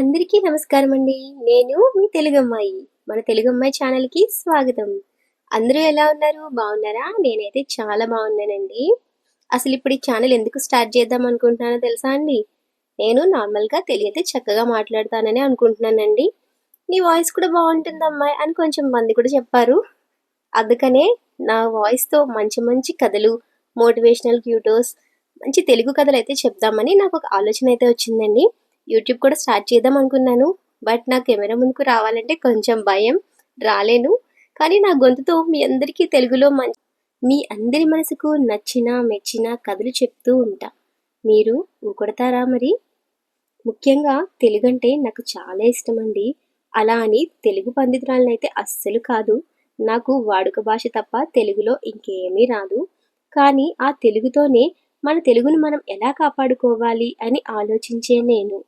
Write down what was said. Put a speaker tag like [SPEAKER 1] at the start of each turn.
[SPEAKER 1] అందరికీ నమస్కారం అండి నేను మీ తెలుగు అమ్మాయి మన తెలుగు అమ్మాయి ఛానల్కి స్వాగతం. అందరూ ఎలా ఉన్నారు? బాగున్నారా? నేనైతే చాలా బాగున్నానండి. అసలు ఇప్పుడు ఈ ఛానల్ ఎందుకు స్టార్ట్ చేద్దాం అనుకుంటున్నానో తెలుసా అండి? నేను నార్మల్గా తెలియతే చక్కగా మాట్లాడతానని అనుకుంటున్నానండి. నీ వాయిస్ కూడా బాగుంటుంది అమ్మాయి అని కొంచెం మంది కూడా చెప్పారు. అందుకనే నా వాయిస్తో మంచి మంచి కథలు మోటివేషనల్ క్యూటోస్ మంచి తెలుగు కథలు అయితే చెప్దామని నాకు ఒక ఆలోచన అయితే వచ్చిందండి. యూట్యూబ్ కూడా స్టార్ట్ చేద్దాం అనుకున్నాను. బట్ నా కెమెరా ముందుకు రావాలంటే కొంచెం భయం. రాలేను. కానీ నా గొంతుతో మీ అందరికీ తెలుగులో మంచి మీ అందరి మనసుకు నచ్చిన మెచ్చిన కథలు చెప్తూ ఉంటా. మీరు ఊకొడతారా మరి? ముఖ్యంగా తెలుగు అంటే నాకు చాలా ఇష్టం అండి అలా అని తెలుగు పండితురాలను అయితే అస్సలు కాదు. నాకు వాడుక భాష తప్ప తెలుగులో ఇంకేమీ రాదు. కానీ ఆ తెలుగుతోనే మన తెలుగును మనం ఎలా కాపాడుకోవాలి అని ఆలోచించే నేను.